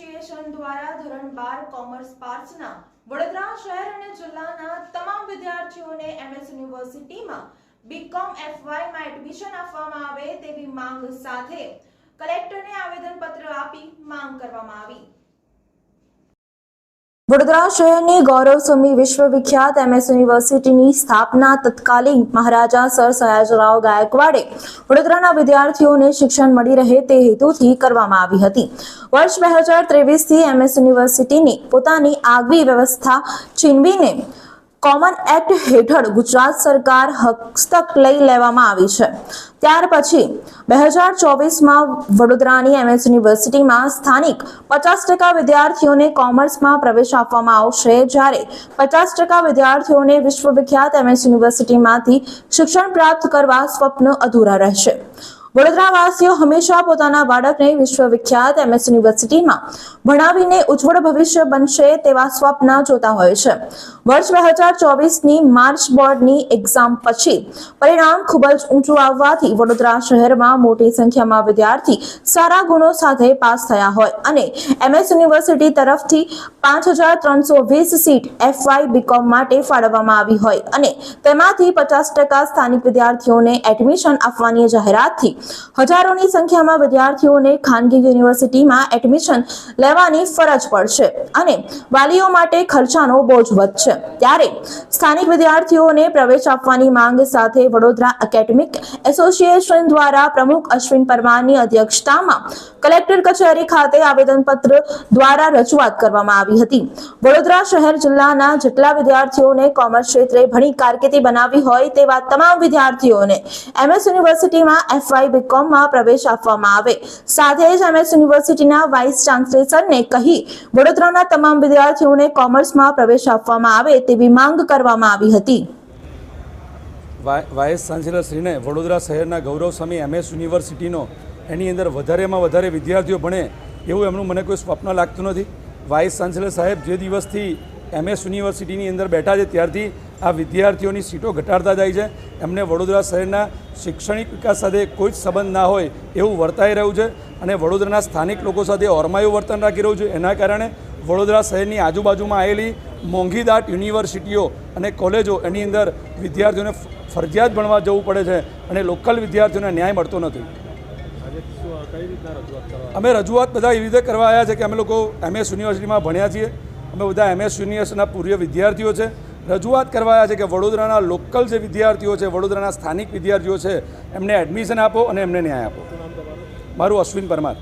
Association દ્વારા ધોરણ બાર commerce પાર્ટસના Vadodara શહેર અને જિલ્લાના તમામ વિદ્યાર્થીઓને એમએસ યુનિવર્સિટીમાં બીકોમ એફવાયમાં એડમિશન આપવામાં આવે તેવી માંગ સાથે કલેક્ટરને આવેદનપત્ર આપી માંગ કરવામાં આવી. વડોદરા શહેરની ગૌરવસુમી વિશ્વવિખ્યાત એમએસ યુનિવર્સિટીની સ્થાપના તત્કાલીન મહારાજા સર સયાજરાવ ગાયકવાડે વડોદરાના વિદ્યાર્થીઓને શિક્ષણ મળી રહે તે હેતુથી કરવામાં આવી હતી. વર્ષ બે હજાર ત્રેવીસથી એમએસ યુનિવર્સિટીની પોતાની આગવી વ્યવસ્થા છીનવીને કોમન એક્ટ હેઠળ ગુજરાત સરકાર હસ્તક લઈ લેવામાં આવી છે. ત્યાર પછી બે હજાર ચોવીસમાં વડોદરાની એમએસ યુનિવર્સિટીમાં સ્થાનિક પચાસ ટકા વિદ્યાર્થીઓને કોમર્સમાં પ્રવેશ આપવામાં આવશે જ્યારે પચાસ ટકા વિદ્યાર્થીઓને વિશ્વવિખ્યાત એમએસ યુનિવર્સિટીમાંથી શિક્ષણ પ્રાપ્ત કરવા સ્વપ્ન અધૂરા રહેશે. વડોદરાવાસીઓ હંમેશા પોતાના બાળકને વિશ્વવિખ્યાત એમએસ યુનિવર્સિટીમાં ભણાવીને ઉજ્જવળ ભવિષ્ય બનશે તેવા સ્વપ્ન જોતા હોય છે. વર્ષ બે હજાર ચોવીસની માર્ચ બોર્ડની એક્ઝામ પછી પરિણામ ખૂબ જ ઊંચું આવવાથી વડોદરા શહેરમાં મોટી સંખ્યામાં વિદ્યાર્થી સારા ગુણો સાથે પાસ થયા હોય અને એમએસ યુનિવર્સિટી તરફથી પાંચ હજાર ત્રણસો વીસ સીટ એફવાય બીકોમ માટે ફાળવવામાં આવી હોય અને તેમાંથી પચાસ ટકા સ્થાનિક વિદ્યાર્થીઓને એડમિશન આપવાની જાહેરાતથી હજારોની સંખ્યામાં વિદ્યાર્થીઓને ખાનગી યુનિવર્સિટીમાં એડમિશન લેવાની ફરજ પડશે અને વાલીઓ માટે ખર્ચાનો બોજ વધશે. ત્યારે સ્થાનિક વિદ્યાર્થીઓને પ્રવેશ આપવાની માંગ સાથે વડોદરા એકેડેમિક એસોસિએશન દ્વારા પ્રમુખ અશ્વિન પરમારની અધ્યક્ષતામાં કલેક્ટર કચેરી ખાતે આવેદનપત્ર દ્વારા રજૂઆત કરવામાં આવી હતી. વડોદરા શહેર જિલ્લાના જેટલા વિદ્યાર્થીઓને કોમર્સ ક્ષેત્રે ભણી કારકિર્દી બનાવી હોય તેવા તમામ વિદ્યાર્થીઓને એમએસ યુનિવર્સિટીમાં એફવાય બીકોમમાં પ્રવેશ આપવામાં આવે. સાથે જ એમએસ યુનિવર્સિટીના વાઇસ ચાન્સેલરને કહી, વડોદરાના તમામ વિદ્યાર્થીઓને કોમર્સમાં પ્રવેશ આપવામાં આવે તેવી માંગ કરવામાં આવી હતી. વાઇસ ચાન્સેલરશ્રીને વડોદરા શહેરના ગૌરવ સ્વામી એમએસ યુનિવર્સિટીનો એની અંદર વધારેમાં વધારે વિદ્યાર્થીઓ ભણે એવું એમનું મને કોઈ સ્વપ્ન લાગતું નથી. વાઇસ ચાન્સેલર સાહેબ જે દિવસથી એમએસ યુનિવર્સિટીની અંદર બેઠા છે ત્યારથી આ વિદ્યાર્થીઓની સીટો ઘટાડતા જાય છે. એમને વડોદરા શહેરના શૈક્ષણિક વિકાસ સાથે કોઈ જ સંબંધ ના હોય એવું વર્તાઈ રહ્યું છે અને વડોદરાના સ્થાનિક લોકો સાથે ઓરમાયું વર્તન રાખી રહ્યું છે. એના કારણે વડોદરા શહેરની આજુબાજુમાં આવેલી મોંઘીદાટ યુનિવર્સિટીઓ અને કોલેજો એની અંદર વિદ્યાર્થીઓને ફરજિયાત ભણવા જવું પડે છે અને લોકલ વિદ્યાર્થીઓને ન્યાય મળતો નથી. અમે રજૂઆત બધા એવી રીતે કરવા આવ્યા છે કે અમે લોકો એમએસ યુનિવર્સિટીમાં ભણ્યા છીએ. અમે બધા એમએસ યુનિવર્સિટીના પૂર્વ વિદ્યાર્થીઓ છે. રજૂઆત કરવાયા છે કે વડોદરાના લોકલ જે વિદ્યાર્થીઓ છે, વડોદરાના સ્થાનિક વિદ્યાર્થીઓ છે, એમને એડમિશન આપો અને એમને ન્યાય આપો. મારું અશ્વિન પરમાર.